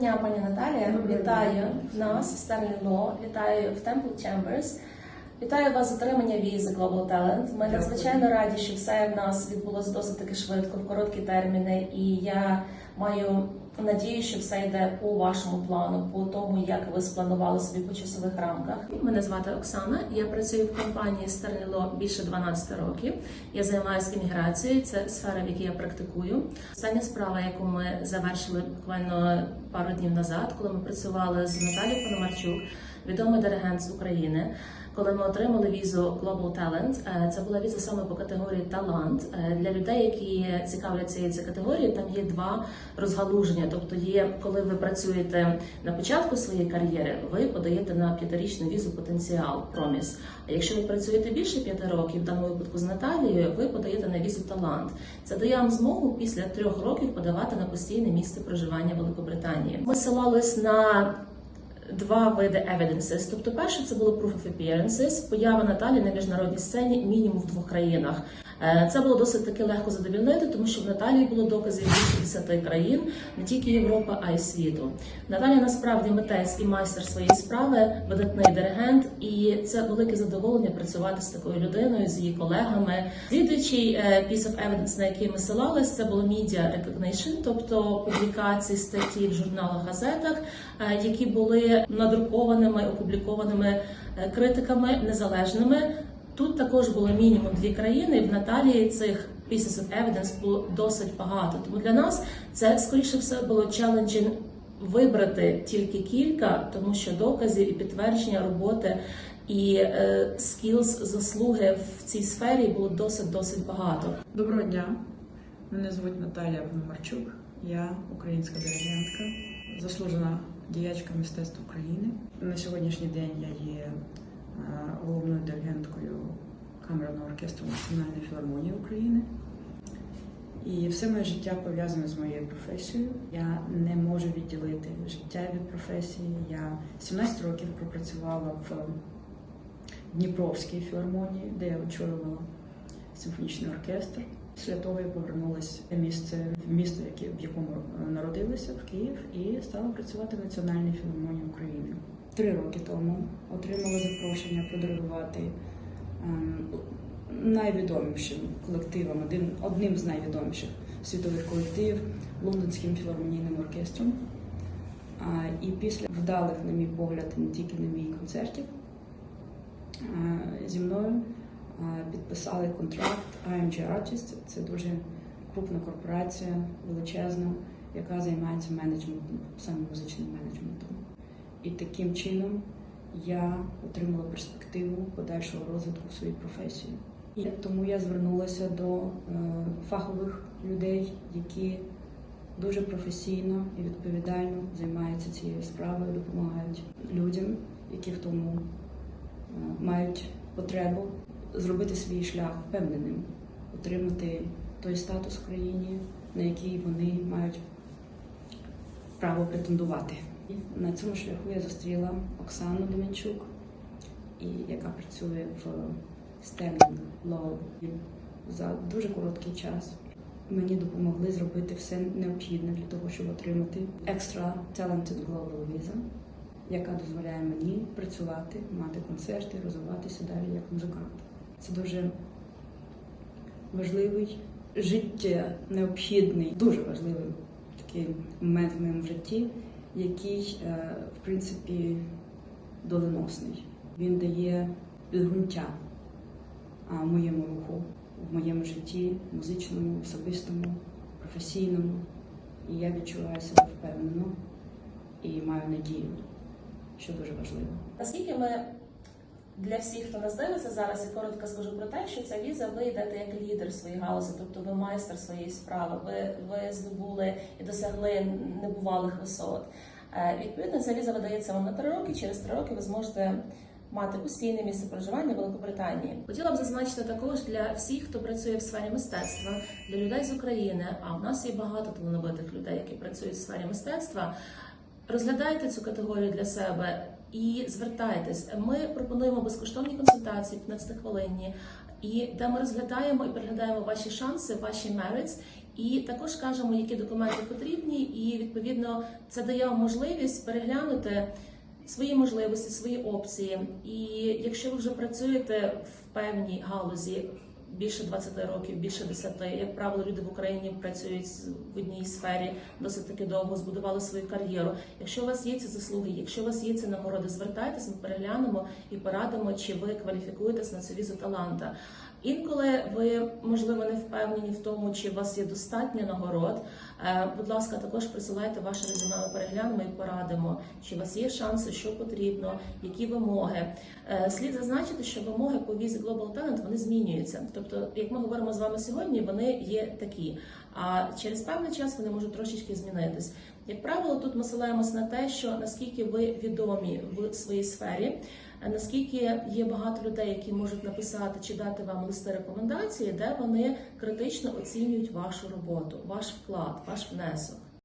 дня, пані Наталія. Вітаю нас, Ло. Вітаю в Temple Chambers. Вітаю вас з отримання візи Global Talent. Ми надзвичайно раді, що все в нас відбулося досить таки швидко, в короткі терміни. І я маю надію, що все йде по вашому плану, по тому, як ви спланували собі по часових рамках. Мене звати Оксана. Я працюю в компанії Стерліло більше 12 років. Я займаюся імміграцією. Це сфера, в якій я практикую. Остання справа, яку ми завершили буквально пару днів назад, коли ми працювали з Наталією Пономарчук, відомий диригент з України. Коли ми отримали візу Global Talent, е, це була віза саме по категорії талант. Е, Для людей, які цікавляться цією категорією, там є два розгалуження. Тобто, є коли ви працюєте на початку своєї кар'єри, ви подаєте на п'ятирічну візу потенціал проміс. А якщо ви працюєте більше п'яти років, в даному випадку з Наталією, ви подаєте на візу талант. Це дає вам змогу після трьох років подавати на постійне місце проживання Великобританії. Ми ссилались на два види evidences. Тобто, перше це було proof of appearances, поява Наталі на міжнародній сцені мінімум в двох країнах. Е, Це було досить таки легко задовільнити, тому що в Наталії було доказів більше 10 країн, не тільки Європи, а й світу. Наталія насправді митець і майстер своєї справи, видатний диригент, і це велике задоволення працювати з такою людиною, з її колегами. Слідуючий е, piece of evidence, на який ми ссилались, це було media recognition, тобто публікації статті в журналах, газетах, е, які були надрукованими, опублікованими е, критиками незалежними. Тут також було мінімум дві країни. і В Наталії цих pieces of evidence було досить багато. Тому для нас це скоріше все було челенджем вибрати тільки кілька, тому що доказів і підтвердження роботи і е, заслуги в цій сфері було досить досить багато. Доброго дня. Мене звуть Наталія Пономарчук. Я українська диригентка, заслужена діячка мистецтв України. На сьогоднішній день я є е, головною диригенткою камерного оркестру Національної філармонії України. І все моє життя пов'язане з моєю професією. Я не можу відділити життя від професії. Я 17 років пропрацювала в Дніпровській філармонії, де я очолювала симфонічний оркестр. Після того я повернулася в місце в місто, в якому е, народилася, в Київ, і стала працювати в Національній філармонії України. Три роки тому отримала запрошення продиригувати ем, найвідомішим колективом, один, одним з найвідоміших світових колективів Лондонським філармонійним оркестром. І після вдалих, на мій погляд, не тільки на мій концертів, зі мною підписали контракт IMG Artists. Це дуже крупна корпорація, величезна, яка займається менеджментом, саме музичним менеджментом. І таким чином я отримала перспективу подальшого розвитку в своїй професії. І тому я звернулася до е, фахових людей, які дуже професійно і відповідально займаються цією справою, допомагають людям, які в тому е, мають потребу зробити свій шлях впевненим, отримати той статус в країні, на який вони мають право претендувати. На цьому шляху я зустріла Оксану Деменчук, яка працює в Stanley Law за дуже короткий час. Мені допомогли зробити все необхідне для того, щоб отримати Extra Talented Global Visa, яка дозволяє мені працювати, мати концерти, розвиватися далі як музикант. Це дуже важливий життя необхідний, дуже важливий такий момент в моєму житті, який, е, в принципі, доленосний. Він дає підґрунтя моєму руху, в моєму житті, музичному, особистому, професійному. І я відчуваю себе впевнено і маю надію, що дуже важливо. Наскільки ми для всіх, хто нас дивиться зараз, і коротко скажу про те, що ця віза ви йдете як лідер своєї галузі, тобто ви майстер своєї справи, ви, ви здобули і досягли небувалих висот. Е, Відповідно, ця віза видається вам на три роки. Через три роки ви зможете мати постійне місце проживання в Великобританії. Хотіла б зазначити також для всіх, хто працює в сфері мистецтва, для людей з України. А в нас є багато талановитих людей, які працюють в сфері мистецтва. Розглядайте цю категорію для себе і звертайтесь. Ми пропонуємо безкоштовні консультації 15 хвилинні, і де ми розглядаємо і переглядаємо ваші шанси, ваші merits, І також кажемо, які документи потрібні, і відповідно це дає вам можливість переглянути свої можливості, свої опції. І якщо ви вже працюєте в певній галузі. Більше 20 років, більше 10, як правило, люди в Україні працюють в одній сфері досить таки довго, збудували свою кар'єру. Якщо у вас є ці заслуги, якщо у вас є ці нагороди, звертайтесь, ми переглянемо і порадимо, чи ви кваліфікуєтесь на цю візу таланта. Інколи ви можливо не впевнені в тому, чи у вас є достатньо нагород. Е, Будь ласка, також присилайте ваше резюме, ми переглянемо і порадимо, чи у вас є шанси, що потрібно, які вимоги. Е, Слід зазначити, що вимоги по візі Global Talent вони змінюються. Тобто, як ми говоримо з вами сьогодні, вони є такі. А через певний час вони можуть трошечки змінитись. Як правило, тут ми силаємось на те, що наскільки ви відомі в своїй сфері, наскільки є багато людей, які можуть написати чи дати вам листи рекомендації, де вони критично оцінюють вашу роботу, ваш вклад, ваш внесок.